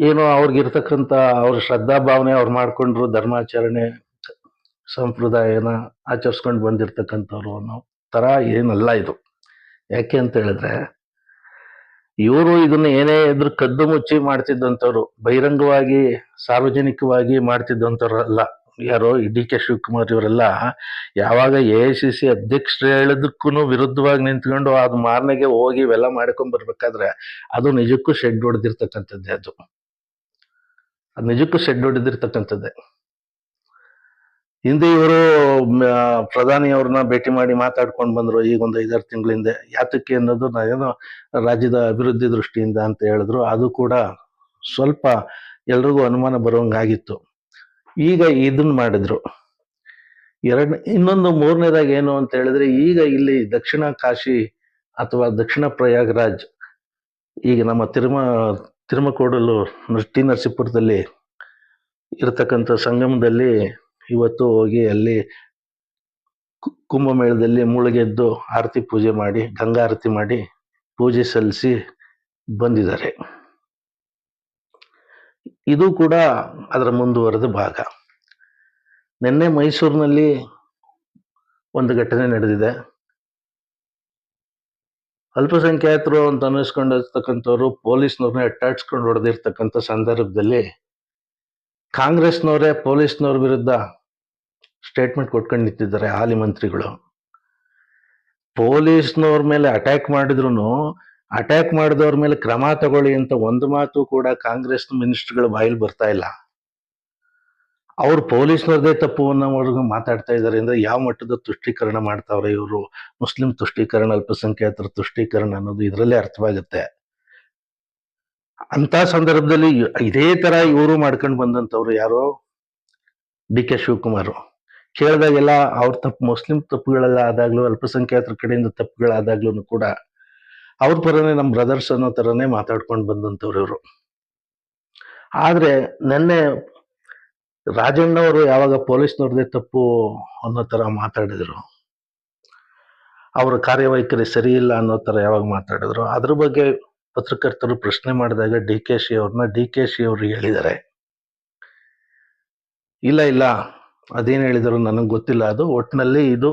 ಏನು ಅವ್ರಿಗಿರ್ತಕ್ಕಂಥ ಅವ್ರ ಶ್ರದ್ಧಾ ಭಾವನೆ ಅವ್ರು ಮಾಡ್ಕೊಂಡ್ರು ಧರ್ಮಾಚರಣೆ ಸಂಪ್ರದಾಯನ ಆಚರಿಸ್ಕೊಂಡು ಬಂದಿರ್ತಕ್ಕಂಥವ್ರು ಅನ್ನೋ ಥರ ಏನಲ್ಲ ಇದು. ಯಾಕೆ ಅಂತ ಹೇಳಿದ್ರೆ ಇವರು ಇದನ್ನ ಏನೇ ಇದ್ರು ಕದ್ದು ಮುಚ್ಚಿ ಮಾಡ್ತಿದ್ದಂಥವ್ರು, ಬಹಿರಂಗವಾಗಿ ಸಾರ್ವಜನಿಕವಾಗಿ ಮಾಡ್ತಿದ್ದಂಥವ್ರಲ್ಲ ಯಾರೋ ಡಿ ಕೆ ಶಿವಕುಮಾರ್ ಇವರೆಲ್ಲ ಯಾವಾಗ ಎ ಐ ಸಿ ಸಿ ಅಧ್ಯಕ್ಷರು ಹೇಳೋದಕ್ಕೂ ವಿರುದ್ಧವಾಗಿ ನಿಂತ್ಕೊಂಡು ಅದು ಮಾರನೆಗೆ ಹೋಗಿ ಇವೆಲ್ಲ ಮಾಡ್ಕೊಂಡ್ ಬರ್ಬೇಕಾದ್ರೆ ಅದು ನಿಜಕ್ಕೂ ಶೆಡ್ ಹೊಡೆದಿರ್ತಕ್ಕಂಥದ್ದೇ ಅದು. ಅದು ನಿಜಕ್ಕೂ ಶೆಡ್ ಹೊಡೆದಿರ್ತಕ್ಕಂಥದ್ದೇ. ಹಿಂದೆ ಇವರು ಪ್ರಧಾನಿಯವ್ರನ್ನ ಭೇಟಿ ಮಾಡಿ ಮಾತಾಡ್ಕೊಂಡು ಬಂದರು, ಈಗ ಒಂದು ಐದಾರು ತಿಂಗಳಿಂದ. ಯಾತಕ್ಕೆ ಅನ್ನೋದು ನಾ ಏನೋ ರಾಜ್ಯದ ಅಭಿವೃದ್ಧಿ ದೃಷ್ಟಿಯಿಂದ ಅಂತ ಹೇಳಿದ್ರು. ಅದು ಕೂಡ ಸ್ವಲ್ಪ ಎಲ್ರಿಗೂ ಅನುಮಾನ ಬರುವಂಗಾಗಿತ್ತು ಈಗ ಇದನ್ನ ಮಾಡಿದ್ರು. ಎರಡ್, ಇನ್ನೊಂದು ಮೂರನೇದಾಗಿ ಏನು ಅಂತ ಹೇಳಿದ್ರೆ, ಈಗ ಇಲ್ಲಿ ದಕ್ಷಿಣ ಕಾಶಿ ಅಥವಾ ದಕ್ಷಿಣ ಪ್ರಯಾಗ್ರಾಜ್, ಈಗ ನಮ್ಮ ತಿರುಮ, ತಿರುಮಕೋಡಲು ಟಿ ನರಸೀಪುರದಲ್ಲಿ ಇರತಕ್ಕಂಥ ಸಂಗಮದಲ್ಲಿ ಇವತ್ತು ಹೋಗಿ ಅಲ್ಲಿ ಕುಂಭಮೇಳದಲ್ಲಿ ಮುಳುಗೆದ್ದು ಆರತಿ ಪೂಜೆ ಮಾಡಿ ಗಂಗಾ ಆರತಿ ಮಾಡಿ ಪೂಜೆ ಸಲ್ಲಿಸಿ ಬಂದಿದ್ದಾರೆ. ಇದು ಕೂಡ ಅದರ ಮುಂದುವರೆದ ಭಾಗ. ನಿನ್ನೆ ಮೈಸೂರಿನಲ್ಲಿ ಒಂದು ಘಟನೆ ನಡೆದಿದೆ. ಅಲ್ಪಸಂಖ್ಯಾತರು ಅಂತ ಅನ್ನಿಸ್ಕೊಂಡಿರ್ತಕ್ಕಂಥವ್ರು ಪೊಲೀಸ್ನವ್ರನ್ನ ಅಟ್ಟಾಡ್ಸ್ಕೊಂಡು ಹೊಡೆದಿರ್ತಕ್ಕಂಥ ಸಂದರ್ಭದಲ್ಲಿ ಕಾಂಗ್ರೆಸ್ನವರೇ ಪೊಲೀಸ್ನವ್ರ ವಿರುದ್ಧ ಸ್ಟೇಟ್ಮೆಂಟ್ ಕೊಟ್ಕೊಂಡು ನಿಂತಿದ್ದಾರೆ ಹಾಲಿ ಮಂತ್ರಿಗಳು. ಪೊಲೀಸ್ನವ್ರ ಮೇಲೆ ಅಟ್ಯಾಕ್ ಮಾಡಿದ್ರು ಅಟ್ಯಾಕ್ ಮಾಡಿದವ್ರ ಮೇಲೆ ಕ್ರಮ ತಗೊಳ್ಳಿ ಅಂತ ಒಂದು ಮಾತು ಕೂಡ ಕಾಂಗ್ರೆಸ್ ಮಿನಿಸ್ಟರ್ಗಳ ಬಾಯಲ್ಲಿ ಬರ್ತಾ ಇಲ್ಲ. ಅವ್ರು ಪೊಲೀಸ್ನವ್ರದೇ ತಪ್ಪುವನ್ನವರೆಗೂ ಮಾತಾಡ್ತಾ ಇದ್ದಾರೆ ಅಂದ್ರೆ ಯಾವ ಮಟ್ಟದ ತುಷ್ಟೀಕರಣ ಮಾಡ್ತಾವ್ರೆ ಇವರು? ಮುಸ್ಲಿಂ ತುಷ್ಟೀಕರಣ, ಅಲ್ಪಸಂಖ್ಯಾತರ ತುಷ್ಟೀಕರಣ ಅನ್ನೋದು ಇದರಲ್ಲೇ ಅರ್ಥವಾಗುತ್ತೆ. ಅಂತ ಸಂದರ್ಭದಲ್ಲಿ ಇದೇ ತರ ಇವರು ಮಾಡ್ಕೊಂಡು ಬಂದಂಥವ್ರು ಯಾರೋ? D K Shivakumar. ಕೇಳಿದಾಗೆಲ್ಲ ಅವ್ರ ತಪ್ಪು, ಮುಸ್ಲಿಂ ತಪ್ಪುಗಳೆಲ್ಲ ಆದಾಗ್ಲೂ ಅಲ್ಪಸಂಖ್ಯಾತರ ಕಡೆಯಿಂದ ತಪ್ಪುಗಳಾದಾಗ್ಲೂ ಕೂಡ ಅವ್ರ ಪರನೇ ನಮ್ಮ ಬ್ರದರ್ಸ್ ಅನ್ನೋ ಥರನೇ ಮಾತಾಡ್ಕೊಂಡು ಬಂದಂಥವ್ರು ಇವರು. ಆದರೆ ನೆನ್ನೆ ರಾಜಣ್ಣವರು ಯಾವಾಗ ಪೊಲೀಸ್ನವ್ರದೇ ತಪ್ಪು ಅನ್ನೋ ಥರ ಮಾತಾಡಿದರು. ಅವರ ಕಾರ್ಯವೈಖರಿ ಸರಿ ಇಲ್ಲ ಅನ್ನೋ ಥರ ಯಾವಾಗ ಮಾತಾಡಿದ್ರು. ಅದ್ರ ಬಗ್ಗೆ ಪತ್ರಕರ್ತರು ಪ್ರಶ್ನೆ ಮಾಡಿದಾಗ ಡಿ ಕೆ ಶಿ ಅವ್ರನ್ನ ಡಿ ಕೆ ಶಿ ಅವರು ಹೇಳಿದ್ದಾರೆ. ಇಲ್ಲ ಇಲ್ಲ, ಅದೇನು ಹೇಳಿದರು ನನಗೆ ಗೊತ್ತಿಲ್ಲ. ಅದು ಒಟ್ಟಿನಲ್ಲಿ ಇದು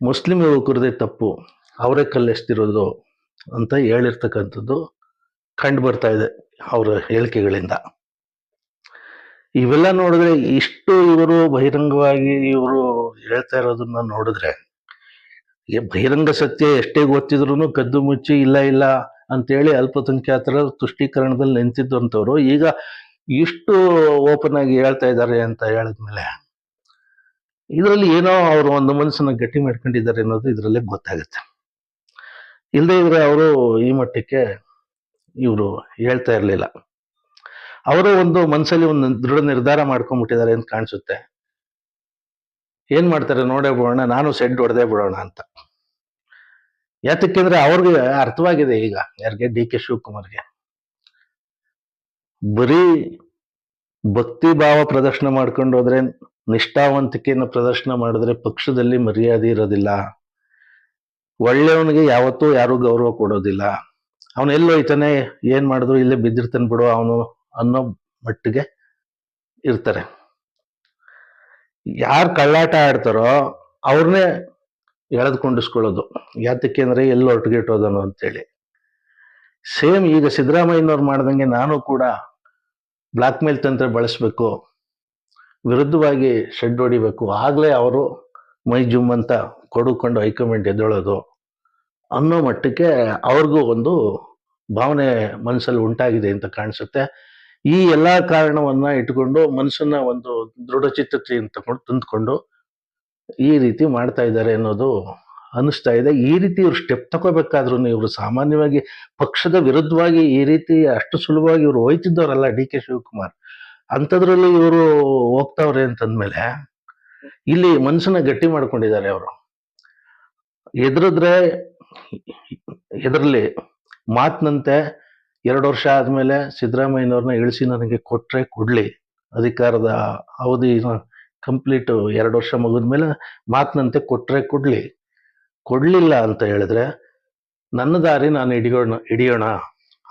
ಮುಸ್ಲಿಂ ಯುವಕರದೇ ತಪ್ಪು. ಅವರೇ ಕಲ್ಲೆಸ್ತಿರೋದು ಅಂತ ಹೇಳಿರ್ತಕ್ಕಂಥದ್ದು ಕಂಡು ಬರ್ತಾ ಇದೆ ಅವರ ಹೇಳಿಕೆಗಳಿಂದ. ಇವೆಲ್ಲ ನೋಡಿದ್ರೆ ಇಷ್ಟು ಇವರು ಬಹಿರಂಗವಾಗಿ ಇವರು ಹೇಳ್ತಾ ಇರೋದನ್ನ ನೋಡಿದ್ರೆ ಬಹಿರಂಗ ಸತ್ಯ ಎಷ್ಟೇ ಗೊತ್ತಿದ್ರು ಕದ್ದು ಮುಚ್ಚಿ ಇಲ್ಲ ಇಲ್ಲ ಅಂತೇಳಿ ಅಲ್ಪಸಂಖ್ಯಾತರ ತುಷ್ಟೀಕರಣದಲ್ಲಿ ನಿಂತಿದ್ದಂಥವ್ರು ಈಗ ಇಷ್ಟು ಓಪನ್ ಆಗಿ ಹೇಳ್ತಾ ಇದ್ದಾರೆ ಅಂತ ಹೇಳಿದ್ಮೇಲೆ ಇದರಲ್ಲಿ ಏನೋ ಅವರು ಒಂದು ಮನಸ್ಸನ್ನ ಗಟ್ಟಿ ಮಾಡ್ಕೊಂಡಿದ್ದಾರೆ ಅನ್ನೋದು ಇದರಲ್ಲೇ ಗೊತ್ತಾಗುತ್ತೆ. ಇಲ್ಲದೆ ಇದ್ರೆ ಅವರು ಈ ಮಟ್ಟಕ್ಕೆ ಇವರು ಹೇಳ್ತಾ ಇರಲಿಲ್ಲ. ಅವರು ಒಂದು ಮನಸ್ಸಲ್ಲಿ ಒಂದು ದೃಢ ನಿರ್ಧಾರ ಮಾಡ್ಕೊಂಡ್ಬಿಟ್ಟಿದ್ದಾರೆ ಅಂತ ಕಾಣಿಸುತ್ತೆ. ಏನ್ ಮಾಡ್ತಾರೆ? ನೋಡೇ ಬಿಡೋಣ, ನಾನು ಸೆಡ್ ಹೊಡೆದೇ ಬಿಡೋಣ ಅಂತ. ಯಾತಕ್ಕೆಂದ್ರೆ ಅವ್ರಿಗೆ ಅರ್ಥವಾಗಿದೆ ಈಗ, ಯಾರಿಗೆ? ಡಿ ಕೆ ಶಿವಕುಮಾರ್ಗೆ. ಬರೀ ಭಕ್ತಿ ಭಾವ ಪ್ರದರ್ಶನ ಮಾಡ್ಕೊಂಡು ಹೋದ್ರೆ, ನಿಷ್ಠಾವಂತಿಕೆಯನ್ನು ಪ್ರದರ್ಶನ ಮಾಡಿದ್ರೆ ಪಕ್ಷದಲ್ಲಿ ಮರ್ಯಾದೆ ಇರೋದಿಲ್ಲ. ಒಳ್ಳೆಯವನಿಗೆ ಯಾವತ್ತೂ ಯಾರು ಗೌರವ ಕೊಡೋದಿಲ್ಲ. ಅವನು ಎಲ್ಲೋ ಹೋಯ್ತಾನೆ, ಏನು ಮಾಡಿದ್ರು ಇಲ್ಲೇ ಬಿದ್ದಿರ್ತಾನೆ ಬಿಡು, ಅವನು ಅನ್ನೋ ಮಟ್ಟಿಗೆ ಇರ್ತಾರೆ. ಯಾರು ಕಳ್ಳಾಟ ಆಡ್ತಾರೋ ಅವ್ರನ್ನೇ ಎಳೆದುಕೊಂಡಿಸ್ಕೊಳ್ಳೋದು. ಯಾತಕ್ಕೆ ಅಂದ್ರೆ ಎಲ್ಲಿ ಹೊರಟುಗೆಟ್ಟೋದನು ಅಂತೇಳಿ. ಸೇಮ್ ಈಗ ಸಿದ್ದರಾಮಯ್ಯನವ್ರು ಮಾಡ್ದಂಗೆ ನಾನು ಕೂಡ ಬ್ಲಾಕ್ ಮೇಲ್ ತಂತ್ರ ಬಳಸಬೇಕು, ವಿರುದ್ಧವಾಗಿ ಶೆಡ್ ಹೊಡಿಬೇಕು, ಆಗ್ಲೇ ಅವರು ಮೈ ಜುಮ್ ಅಂತ ಕೊಡುಕೊಂಡು ಹೈಕಮಾಂಡ್ ಎದ್ದೇಳೋದು ಅನ್ನೋ ಮಟ್ಟಕ್ಕೆ ಅವ್ರಿಗೂ ಒಂದು ಭಾವನೆ ಮನಸ್ಸಲ್ಲಿ ಉಂಟಾಗಿದೆ ಅಂತ ಕಾಣಿಸುತ್ತೆ. ಈ ಎಲ್ಲ ಕಾರಣವನ್ನ ಇಟ್ಕೊಂಡು ಮನಸ್ಸನ್ನ ಒಂದು ದೃಢಚಿತ್ತತೆಯನ್ನು ತಗೊಂಡು ತಂದುಕೊಂಡು ಈ ರೀತಿ ಮಾಡ್ತಾ ಇದ್ದಾರೆ ಅನ್ನೋದು ಅನಿಸ್ತಾ ಇದೆ. ಈ ರೀತಿ ಇವ್ರು ಸ್ಟೆಪ್ ತಗೋಬೇಕಾದ್ರೂ ಇವರು ಸಾಮಾನ್ಯವಾಗಿ ಪಕ್ಷದ ವಿರುದ್ಧವಾಗಿ ಈ ರೀತಿ ಅಷ್ಟು ಸುಲಭವಾಗಿ ಇವರು ಹೋಯ್ತಿದ್ದವರಲ್ಲ ಡಿ ಕೆ ಶಿವಕುಮಾರ್. ಅಂಥದ್ರಲ್ಲಿ ಇವರು ಹೋಗ್ತಾವ್ರೆ ಅಂತಂದ್ಮೇಲೆ ಇಲ್ಲಿ ಮನಸ್ಸನ್ನ ಗಟ್ಟಿ ಮಾಡ್ಕೊಂಡಿದ್ದಾರೆ ಅವರು. ಎದುರಿದ್ರೆ ಎದರಲಿ ಮಾತಿನಂತೆ ಎರಡು ವರ್ಷ ಆದಮೇಲೆ ಸಿದ್ದರಾಮಯ್ಯನವ್ರನ್ನ ಇಳಿಸಿ ನನಗೆ ಕೊಟ್ಟರೆ ಕೊಡಲಿ. ಅಧಿಕಾರದ ಅವಧಿ ಕಂಪ್ಲೀಟು ಎರಡು ವರ್ಷ ಮುಗಿದ್ಮೇಲೆ ಮಾತಿನಂತೆ ಕೊಟ್ಟರೆ ಕೊಡಲಿ. ಕೊಡಲಿಲ್ಲ ಅಂತ ಹೇಳಿದ್ರೆ ನನ್ನ ದಾರಿ ನಾನು ಹಿಡಿಯೋಣ ಹಿಡಿಯೋಣ.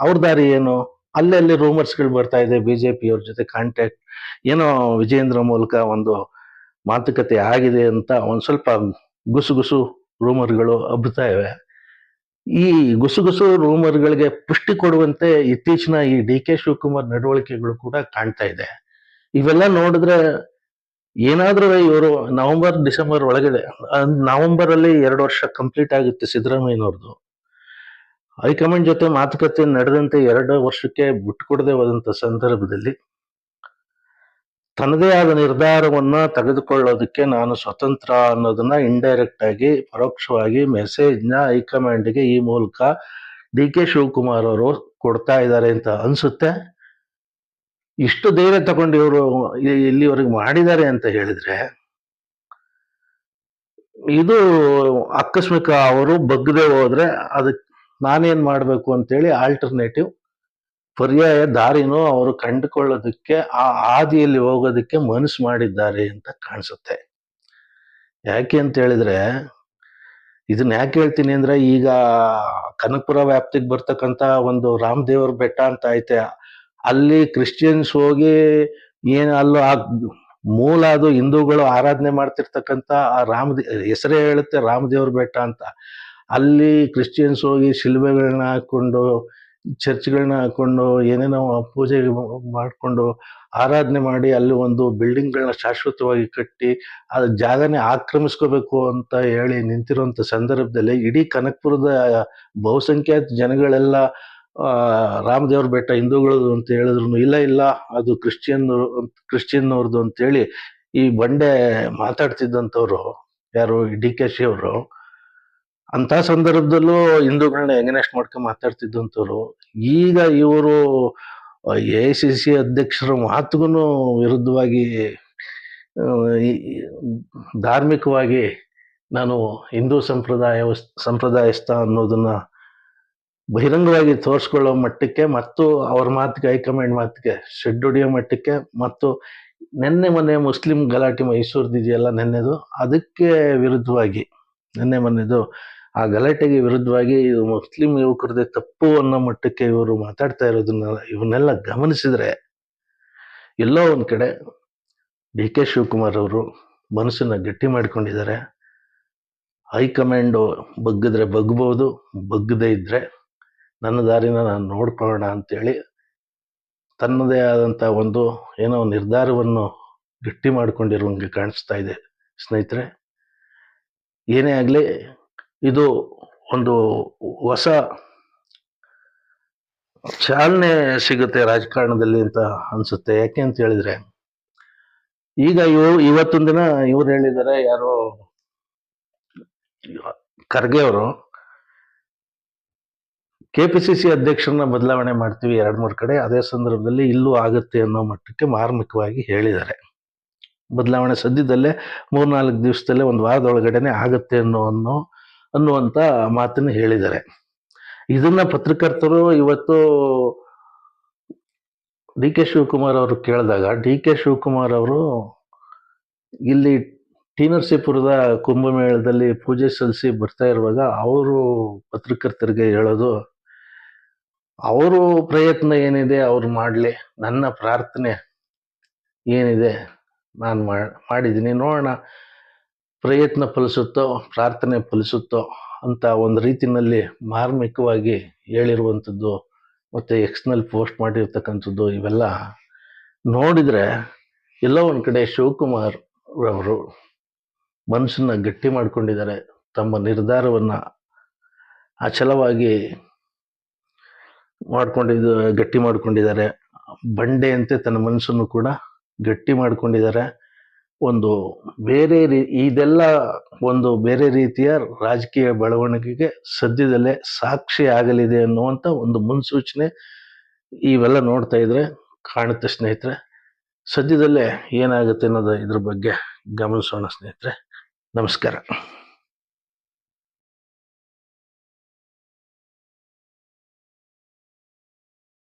ಅವ್ರ ದಾರಿ ಏನು? ಅಲ್ಲಲ್ಲಿ ರೂಮರ್ಸ್ಗಳು ಬರ್ತಾ ಇದೆ ಜೆ ಪಿಯವ್ರ ಜೊತೆ ಕಾಂಟ್ಯಾಕ್ಟ್ ಏನೋ ವಿಜೇಂದ್ರ ಮೂಲಕ ಒಂದು ಮಾತುಕತೆ ಆಗಿದೆ ಅಂತ ಒಂದು ಸ್ವಲ್ಪ ಗುಸುಗುಸು ರೂಮರ್ಗಳು ಹಬ್ಬುತ್ತಾ ಇವೆ. ಈ ಗುಸುಗುಸು ರೂಮರ್ಗಳಿಗೆ ಪುಷ್ಟಿ ಕೊಡುವಂತೆ ಇತ್ತೀಚಿನ ಈ ಡಿ ಕೆ ಶಿವಕುಮಾರ್ ನಡವಳಿಕೆಗಳು ಕೂಡ ಕಾಣ್ತಾ ಇದೆ. ಇವೆಲ್ಲ ನೋಡಿದ್ರೆ ಏನಾದ್ರೂ ಇವರು ನವೆಂಬರ್, ಡಿಸೆಂಬರ್ ಒಳಗಡೆ ನವೆಂಬರ್ ಅಲ್ಲಿ ಎರಡು ವರ್ಷ ಕಂಪ್ಲೀಟ್ ಆಗುತ್ತೆ ಸಿದ್ದರಾಮಯ್ಯನವ್ರದ್ದು. ಹೈಕಮಾಂಡ್ ಜೊತೆ ಮಾತುಕತೆ ನಡೆದಂತೆ ಎರಡು ವರ್ಷಕ್ಕೆ ಬಿಟ್ಕೊಡದೆ ಹೋದಂತ ಸಂದರ್ಭದಲ್ಲಿ ತನ್ನದೇ ಆದ ನಿರ್ಧಾರವನ್ನು ತೆಗೆದುಕೊಳ್ಳೋದಕ್ಕೆ ನಾನು ಸ್ವತಂತ್ರ ಅನ್ನೋದನ್ನ ಇಂಡೈರೆಕ್ಟ್ ಆಗಿ, ಪರೋಕ್ಷವಾಗಿ ಮೆಸೇಜ್ನ ಹೈಕಮಾಂಡ್ಗೆ ಈ ಮೂಲಕ ಡಿ ಕೆ ಶಿವಕುಮಾರ್ ಅವರು ಕೊಡ್ತಾ ಇದ್ದಾರೆ ಅಂತ ಅನ್ಸುತ್ತೆ. ಇಷ್ಟು ಧೈರ್ಯ ತಗೊಂಡು ಇವರು ಇಲ್ಲಿವರೆಗೆ ಮಾಡಿದ್ದಾರೆ ಅಂತ ಹೇಳಿದ್ರೆ, ಇದು ಆಕಸ್ಮಿಕ ಅವರು ಬಗ್ಗದೆ ಹೋದ್ರೆ ಅದಕ್ಕೆ ನಾನೇನ್ ಮಾಡ್ಬೇಕು ಅಂತೇಳಿ ಆಲ್ಟರ್ನೇಟಿವ್ ಪರ್ಯಾಯ ದಾರಿನೂ ಅವರು ಕಂಡುಕೊಳ್ಳೋದಕ್ಕೆ, ಆ ಹಾದಿಯಲ್ಲಿ ಹೋಗೋದಕ್ಕೆ ಮನಸ್ಸು ಮಾಡಿದ್ದಾರೆ ಅಂತ ಕಾಣಿಸುತ್ತೆ. ಯಾಕೆ ಅಂತ ಹೇಳಿದ್ರೆ, ಇದನ್ನ ಯಾಕೆ ಹೇಳ್ತೀನಿ ಅಂದ್ರೆ, ಈಗ ಕನಕಪುರ ವ್ಯಾಪ್ತಿಗೆ ಬರ್ತಕ್ಕಂತ ಒಂದು ರಾಮದೇವರ ಬೆಟ್ಟ ಅಂತ ಐತೆ, ಅಲ್ಲಿ ಕ್ರಿಶ್ಚಿಯನ್ಸ್ ಹೋಗಿ ಏನು ಅಲ್ಲೂ ಆ ಮೂಲ ಅದು ಹಿಂದೂಗಳು ಆರಾಧನೆ ಮಾಡ್ತಿರ್ತಕ್ಕಂತ ಆ ರಾಮದೇ, ಹೆಸರೇ ಹೇಳುತ್ತೆ ರಾಮದೇವರ ಬೆಟ್ಟ ಅಂತ. ಅಲ್ಲಿ ಕ್ರಿಶ್ಚಿಯನ್ಸ್ ಹೋಗಿ ಶಿಲ್ಬೆಗಳನ್ನ ಹಾಕೊಂಡು ಚರ್ಚ್ಗಳನ್ನ ಹಾಕೊಂಡು ಏನೇನೋ ಪೂಜೆ ಮಾಡಿಕೊಂಡು ಆರಾಧನೆ ಮಾಡಿ ಅಲ್ಲಿ ಒಂದು ಬಿಲ್ಡಿಂಗ್ಗಳನ್ನ ಶಾಶ್ವತವಾಗಿ ಕಟ್ಟಿ ಆ ಜಾಗನೇ ಆಕ್ರಮಿಸ್ಕೋಬೇಕು ಅಂತ ಹೇಳಿ ನಿಂತಿರುವಂತ ಸಂದರ್ಭದಲ್ಲಿ ಇಡೀ ಕನಕಪುರದ ಬಹುಸಂಖ್ಯಾತ ಜನಗಳೆಲ್ಲ ರಾಮದೇವ್ರ ಬೆಟ್ಟ ಹಿಂದೂಗಳದು ಅಂತ ಹೇಳಿದ್ರು ಇಲ್ಲ ಇಲ್ಲ, ಅದು ಕ್ರಿಶ್ಚಿಯನ್ ಕ್ರಿಶ್ಚಿಯನ್ ಅವ್ರದ್ದು ಅಂತೇಳಿ ಈ ಬಂಡೆ ಮಾತಾಡ್ತಿದ್ದಂಥವ್ರು ಯಾರು, ಡಿ ಕೆ ಶಿ ಅವರು ಅಂತ ಸಂದರ್ಭದಲ್ಲೂ ಹಿಂದೂಗಳನ್ನ ಎಂಗನೆಸ್ಟ್ ಮಾಡ್ಕೊಂಡು ಮಾತಾಡ್ತಿದ್ದಂಥವ್ರು ಈಗ ಇವರು ಎ ಸಿ ಸಿ ಅಧ್ಯಕ್ಷರ ಮಾತುಗೂ ವಿರುದ್ಧವಾಗಿ ಧಾರ್ಮಿಕವಾಗಿ ನಾನು ಹಿಂದೂ ಸಂಪ್ರದಾಯ ಸಂಪ್ರದಾಯಸ್ಥ ಅನ್ನೋದನ್ನು ಬಹಿರಂಗವಾಗಿ ತೋರಿಸ್ಕೊಳ್ಳೋ ಮಟ್ಟಕ್ಕೆ ಮತ್ತು ಅವ್ರ ಮಾತಿಗೆ, ಹೈಕಮಾಂಡ್ ಮಾತಿಗೆ, ಶೆಡ್ ಹೊಡಿಯೋ ಮಟ್ಟಕ್ಕೆ ಮತ್ತು ನಿನ್ನೆ ಮೊನ್ನೆ ಮುಸ್ಲಿಂ ಗಲಾಟೆ ಮೈಸೂರ್ದಿದೆಯಲ್ಲ ನೆನ್ನೆದು, ಅದಕ್ಕೆ ವಿರುದ್ಧವಾಗಿ, ನಿನ್ನೆ ಮೊನ್ನೆದು ಆ ಗಲಾಟೆಗೆ ವಿರುದ್ಧವಾಗಿ ಇದು ಮುಸ್ಲಿಂ ಯುವಕರದೇ ತಪ್ಪು ಅನ್ನೋ ಮಟ್ಟಕ್ಕೆ ಇವರು ಮಾತಾಡ್ತಾ ಇರೋದನ್ನ ಇವನ್ನೆಲ್ಲ ಗಮನಿಸಿದ್ರೆ ಎಲ್ಲೋ ಒಂದು ಕಡೆ ಡಿ ಕೆ ಶಿವಕುಮಾರ್ ಅವರು ಮನಸ್ಸನ್ನು ಗಟ್ಟಿ ಮಾಡ್ಕೊಂಡಿದ್ದಾರೆ. ಹೈಕಮಾಂಡು ಬಗ್ಗಿದ್ರೆ ಬಗ್ಬೋದು, ಬಗ್ಗದೇ ಇದ್ರೆ ನನ್ನ ದಾರಿನ ನಾನು ನೋಡ್ಕೊಳ್ಳೋಣ ಅಂತೇಳಿ ತನ್ನದೇ ಆದಂಥ ಒಂದು ಏನೋ ನಿರ್ಧಾರವನ್ನು ಗಟ್ಟಿ ಮಾಡಿಕೊಂಡಿರುವಂಗೆ ಕಾಣಿಸ್ತಾ ಇದೆ. ಸ್ನೇಹಿತರೆ, ಏನೇ ಆಗಲಿ ಇದು ಒಂದು ಹೊಸ ಚಾಲನೆ ಸಿಗುತ್ತೆ ರಾಜಕಾರಣದಲ್ಲಿ ಅಂತ ಅನ್ಸುತ್ತೆ. ಯಾಕೆ ಅಂತ ಹೇಳಿದ್ರೆ, ಈಗ ಇವು ಇವತ್ತೊಂದು ದಿನ ಇವ್ರು ಹೇಳಿದ್ದಾರೆ, ಯಾರೋ ಖರ್ಗೆ ಅವರು ಕೆ ಪಿ ಸಿ ಸಿ ಅಧ್ಯಕ್ಷರನ್ನ ಬದಲಾವಣೆ ಮಾಡ್ತೀವಿ ಎರಡು ಮೂರು ಕಡೆ, ಅದೇ ಸಂದರ್ಭದಲ್ಲಿ ಇಲ್ಲೂ ಆಗುತ್ತೆ ಅನ್ನೋ ಮಟ್ಟಕ್ಕೆ ಮಾರ್ಮಿಕವಾಗಿ ಹೇಳಿದ್ದಾರೆ. ಬದಲಾವಣೆ ಸದ್ಯದಲ್ಲೇ ಮೂರ್ನಾಲ್ಕು ದಿವಸದಲ್ಲೇ ಒಂದು ವಾರದೊಳಗಡೆನೆ ಆಗುತ್ತೆ ಅನ್ನೋ ಅನ್ನೋ ಅನ್ನುವಂತ ಮಾತನ್ನು ಹೇಳಿದ್ದಾರೆ. ಇದನ್ನ ಪತ್ರಕರ್ತರು ಇವತ್ತು ಡಿ ಕೆ ಶಿವಕುಮಾರ್ ಅವರು ಕೇಳಿದಾಗ, ಡಿ ಕೆ ಶಿವಕುಮಾರ್ ಅವರು ಇಲ್ಲಿ ಟಿ ನರಸೀಪುರದ ಕುಂಭಮೇಳದಲ್ಲಿ ಪೂಜೆ ಸಲ್ಲಿಸಿ ಬರ್ತಾ ಇರುವಾಗ ಅವರು ಪತ್ರಕರ್ತರಿಗೆ ಹೇಳೋದು, ಅವರು ಪ್ರಯತ್ನ ಏನಿದೆ ಅವ್ರು ಮಾಡಲಿ, ನನ್ನ ಪ್ರಾರ್ಥನೆ ಏನಿದೆ ನಾನು ಮಾಡಿದ್ದೀನಿ. ನೋಡೋಣ ಪ್ರಯತ್ನ ಫಲಿಸುತ್ತೋ, ಪ್ರಾರ್ಥನೆ ಫಲಿಸುತ್ತೋ ಅಂತ ಒಂದು ರೀತಿಯಲ್ಲಿ ಮಾರ್ಮಿಕವಾಗಿ ಹೇಳಿರುವಂಥದ್ದು ಮತ್ತು ಎಕ್ಸ್ನಲ್ಲಿ ಪೋಸ್ಟ್ ಮಾಡಿರ್ತಕ್ಕಂಥದ್ದು ಇವೆಲ್ಲ ನೋಡಿದರೆ ಎಲ್ಲೋ ಒಂದು ಕಡೆ ಶಿವಕುಮಾರ್ ಅವರು ಮನಸ್ಸನ್ನು ಗಟ್ಟಿ ಮಾಡಿಕೊಂಡಿದ್ದಾರೆ. ತಮ್ಮ ನಿರ್ಧಾರವನ್ನು ಅಚಲವಾಗಿ ಮಾಡ್ಕೊಂಡಿದ್ದು ಗಟ್ಟಿ ಮಾಡಿಕೊಂಡಿದ್ದಾರೆ. ಬಂಡೆಯಂತೆ ತನ್ನ ಮನಸ್ಸನ್ನು ಕೂಡ ಗಟ್ಟಿ ಮಾಡ್ಕೊಂಡಿದ್ದಾರೆ. ಒಂದು ಬೇರೆ ರೀ, ಇದೆಲ್ಲ ಒಂದು ಬೇರೆ ರೀತಿಯ ರಾಜಕೀಯ ಬೆಳವಣಿಗೆಗೆ ಸದ್ಯದಲ್ಲೇ ಸಾಕ್ಷಿ ಆಗಲಿದೆ ಅನ್ನುವಂಥ ಒಂದು ಮುನ್ಸೂಚನೆ ಇವೆಲ್ಲ ನೋಡ್ತಾ ಇದ್ರೆ, ಕಾಣುತ್ತೆ ಸ್ನೇಹಿತರೆ. ಸದ್ಯದಲ್ಲೇ ಏನಾಗುತ್ತೆ ಅನ್ನೋದು ಇದ್ರ ಬಗ್ಗೆ ಗಮನಿಸೋಣ ಸ್ನೇಹಿತರೆ. ನಮಸ್ಕಾರ.